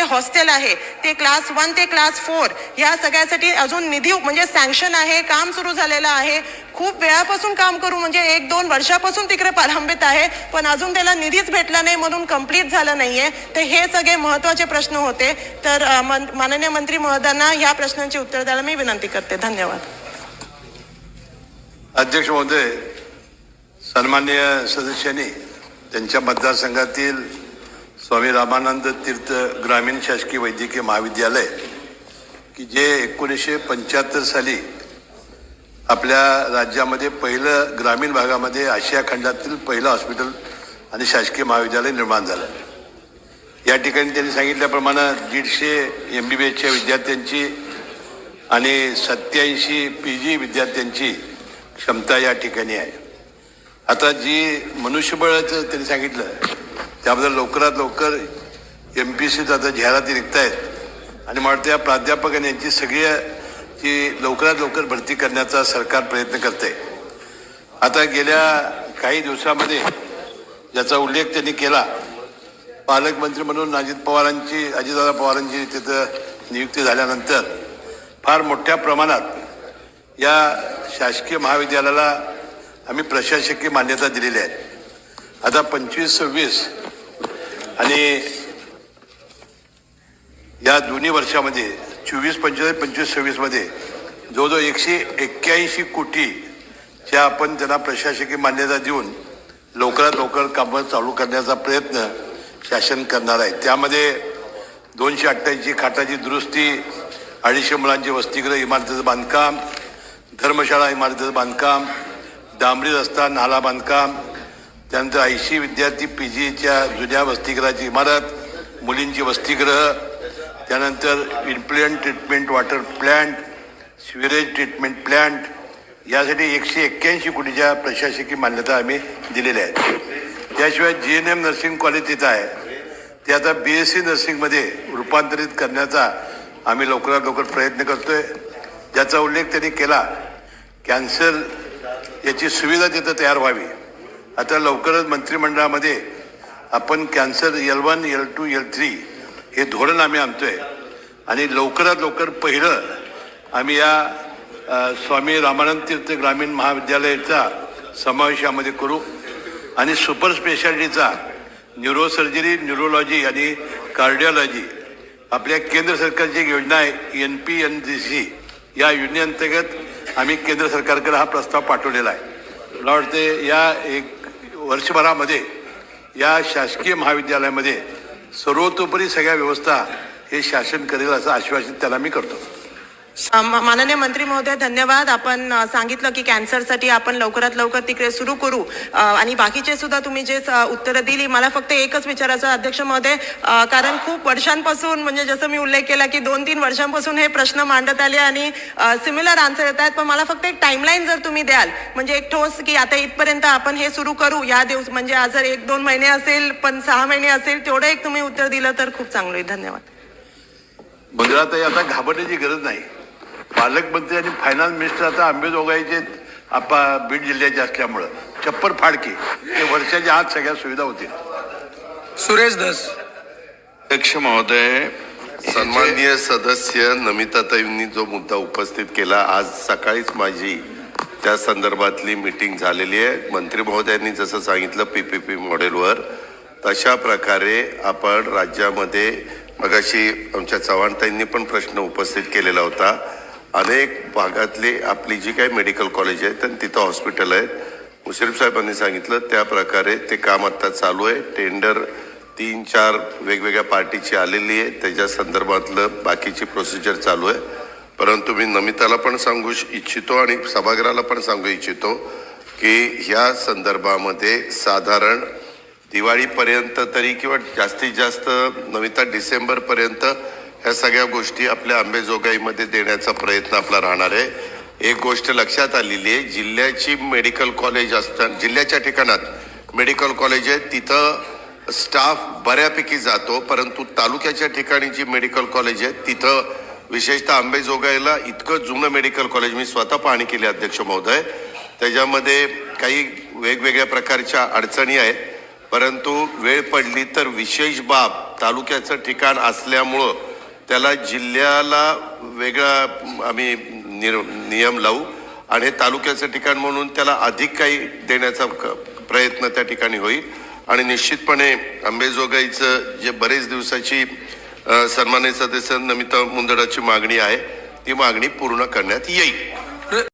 Hostel आहे ते class one ते क्लास फोर या सगळ्यासाठी अजून निधी म्हणजे सँक्शन आहे काम सुरू झालेलं आहे. खूप वेळापासून काम करू म्हणजे एक दोन वर्षापासून तिकडे प्रलंबित आहे पण अजून त्याला निधीच भेटला नाही म्हणून कंप्लीट झालं नाहीये. तर हे सगळे महत्त्वाचे प्रश्न होते. तर मन- माननीय मंत्री महोदयांना या प्रश्नांची उत्तर द्यायला मी विनंती करते. धन्यवाद. अध्यक्ष महोदय सन्मान्य सदस्यांनी त्यांच्या मतदारसंघातील स्वामी रामानंद तीर्थ ग्रामीण शासकीय वैद्यकीय महाविद्यालय की जे एकोणीसशे पंच्याहत्तर साली आपल्या राज्यामध्ये पहिलं ग्रामीण भागामध्ये आशिया खंडातील पहिलं हॉस्पिटल आणि शासकीय महाविद्यालय निर्माण झालं. या ठिकाणी त्यांनी सांगितल्याप्रमाणे दीडशे एम बी बी एसच्या विद्यार्थ्यांची आणि सत्याऐंशी पी जी विद्यार्थ्यांची क्षमता या ठिकाणी आहे. आता जी मनुष्यबळाचं त्यांनी सांगितलं त्याबद्दल लवकरात लवकर एम पी सीत आता जाहिराती निघत आहेत आणि मला त्या या प्राध्यापकांनी यांची सगळी ती लवकरात लवकर भरती करण्याचा सरकार प्रयत्न करते आता गेल्या काही दिवसामध्ये ज्याचा उल्लेख त्यांनी केला पालकमंत्री म्हणून अजित पवारांची अजितदादा पवारांची तिथं नियुक्ती झाल्यानंतर फार मोठ्या प्रमाणात या शासकीय महाविद्यालयाला आम्ही प्रशासकीय मान्यता दिलेली आहे. आता पंचवीस सव्वीस आणि या दोन्ही वर्षामध्ये चोवीस पंचवीस पंचवीस सव्वीसमध्ये जवळजवळ एकशे एक्क्याऐंशी कोटीच्या आपण त्यांना प्रशासकीय मान्यता देऊन लवकरात लवकर कामं चालू करण्याचा प्रयत्न शासन करणार आहे. त्यामध्ये दोनशे अठ्ठ्याऐंशी खाटाची दुरुस्ती अडीचशे मुलांचे वसतिगृह इमारतीचं बांधकाम धर्मशाळा इमारतीचं बांधकाम डांबरी रस्ता नाला बांधकाम त्यानंतर ऐंशी विद्यार्थी पी जीच्या जुन्या वसतिगृहाची इमारत मुलींची वसतिगृह त्यानंतर influent treatment water plant sewerage treatment plant यासाठी एकशे एक्क्याऐंशी कोटीच्या प्रशासकीय मान्यता आम्ही दिलेल्या आहेत. त्याशिवाय G N M nursing college तिथं आहे. ते आता बी एस सी नर्सिंगमध्ये रूपांतरित करण्याचा आम्ही लवकरात लवकर प्रयत्न करतोय. ज्याचा उल्लेख त्यांनी केला कॅन्सर याची सुविधा तिथं तयार व्हावी. आता लवकरच मंत्रिमंडळामध्ये आपण cancer L one L two L three हे धोरण आम्ही आणतोय. आणि लवकरात लवकर पहिलं आम्ही या स्वामी रामानंद तीर्थ ग्रामीण महाविद्यालयाचा समावेश यामध्ये करू. आणि सुपर स्पेशालिटीचा न्यूरोसर्जरी न्यूरोलॉजी आणि कार्डिओलॉजी आपल्या केंद्र सरकारची एक योजना आहे N P N G C या योजनेअंतर्गत आम्ही केंद्र सरकारकडे हा प्रस्ताव पाठवलेला आहे. मला वाटते या एक वर्षभरामध्ये या शासकीय महाविद्यालयामध्ये सर्वतोपरी सगळ्या व्यवस्था हे शासन करेल असं आश्वासन त्याला मी करतो. माननीय मंत्री महोदय धन्यवाद. आपण सांगितलं की कॅन्सरसाठी आपण लवकरात लवकर तिकडे सुरू करू. आणि बाकीचे सुद्धा तुम्ही जे उत्तरं दिली मला फक्त एकच विचारायचं अध्यक्ष महोदय. कारण खूप वर्षांपासून म्हणजे जसं मी उल्लेख केला की दोन तीन वर्षांपासून हे प्रश्न मांडत आले आणि सिमिलर आन्सर येत आहेत. पण मला फक्त एक टाईमलाईन जर तुम्ही द्याल म्हणजे एक ठोस की आता इथपर्यंत आपण हे सुरू करू या दिवस म्हणजे आज जर एक दोन महिने असेल पण सहा महिने असेल तेवढं एक तुम्ही उत्तर दिलं तर खूप चांगलं होईल. धन्यवाद. मंजुळाताई आता घाबरण्याची गरज नाही. पालकमंत्री आणि फायनान्स मिनिस्टर आता आंबेजोगाईचे आपा बीड जिल्ह्याचे असल्यामुळं. छप्पर फाडके ते वर्षाच्या आत सगळ्या सुविधा होतील. सुरेश धस. अध्यक्ष महोदय सन्माननीय सदस्य नमिताताईंनी जो मुद्दा उपस्थित केला आज सकाळीच माझी त्या संदर्भातली मीटिंग झालेली आहे. मंत्री महोदयांनी जसं सांगितलं पी पी पी मॉडेलवर तशा प्रकारे आपण राज्यामध्ये मगाशी आमच्या चव्हाणताईंनी पण प्रश्न उपस्थित केलेला होता. अनेक भागातली आपली जी काही मेडिकल कॉलेज आहेत आणि तिथं हॉस्पिटल आहेत. मुश्रीफ साहेबांनी सांगितलं त्या प्रकारे ते काम आत्ता चालू आहे. टेंडर तीन चार वेगवेगळ्या पार्टीची आलेली आहे. त्याच्या संदर्भातलं बाकीची प्रोसिजर चालू आहे. परंतु मी नमिताला पण सांगू इच्छितो आणि सभागृहाला पण सांगू इच्छितो की ह्या संदर्भामध्ये साधारण दिवाळीपर्यंत तरी किंवा जास्तीत जास्त नमिता डिसेंबरपर्यंत ह्या सगळ्या गोष्टी आपल्या अंबेजोगाईमध्ये देण्याचा प्रयत्न आपला राहणार आहे. एक गोष्ट लक्षात आलेली आहे जिल्ह्याची मेडिकल कॉलेज असतात जिल्ह्याच्या ठिकाणात मेडिकल कॉलेज आहे तिथं स्टाफ बऱ्यापैकी जातो परंतु तालुक्याच्या ठिकाणी जी मेडिकल कॉलेज आहे तिथं विशेषतः अंबेजोगाईला इतकं जुनं मेडिकल कॉलेज मी स्वतः पाहणी केली अध्यक्ष महोदय. त्याच्यामध्ये काही वेगवेगळ्या प्रकारच्या अडचणी आहेत परंतु वेळ पडली तर विशेष बाब तालुक्याचं ठिकाण असल्यामुळं त्याला जिल्ह्याला वेगळा आम्ही नियम लावू. आणि हे तालुक्याचं ठिकाण म्हणून त्याला अधिक काही देण्याचा क- प्रयत्न त्या ठिकाणी होईल. आणि निश्चितपणे अंबेजोगाईचं जे बरेच दिवसाची अ, सन्मान्य सदस्य नमिता मुंदडाची मागणी आहे ती मागणी पूर्ण करण्यात येईल.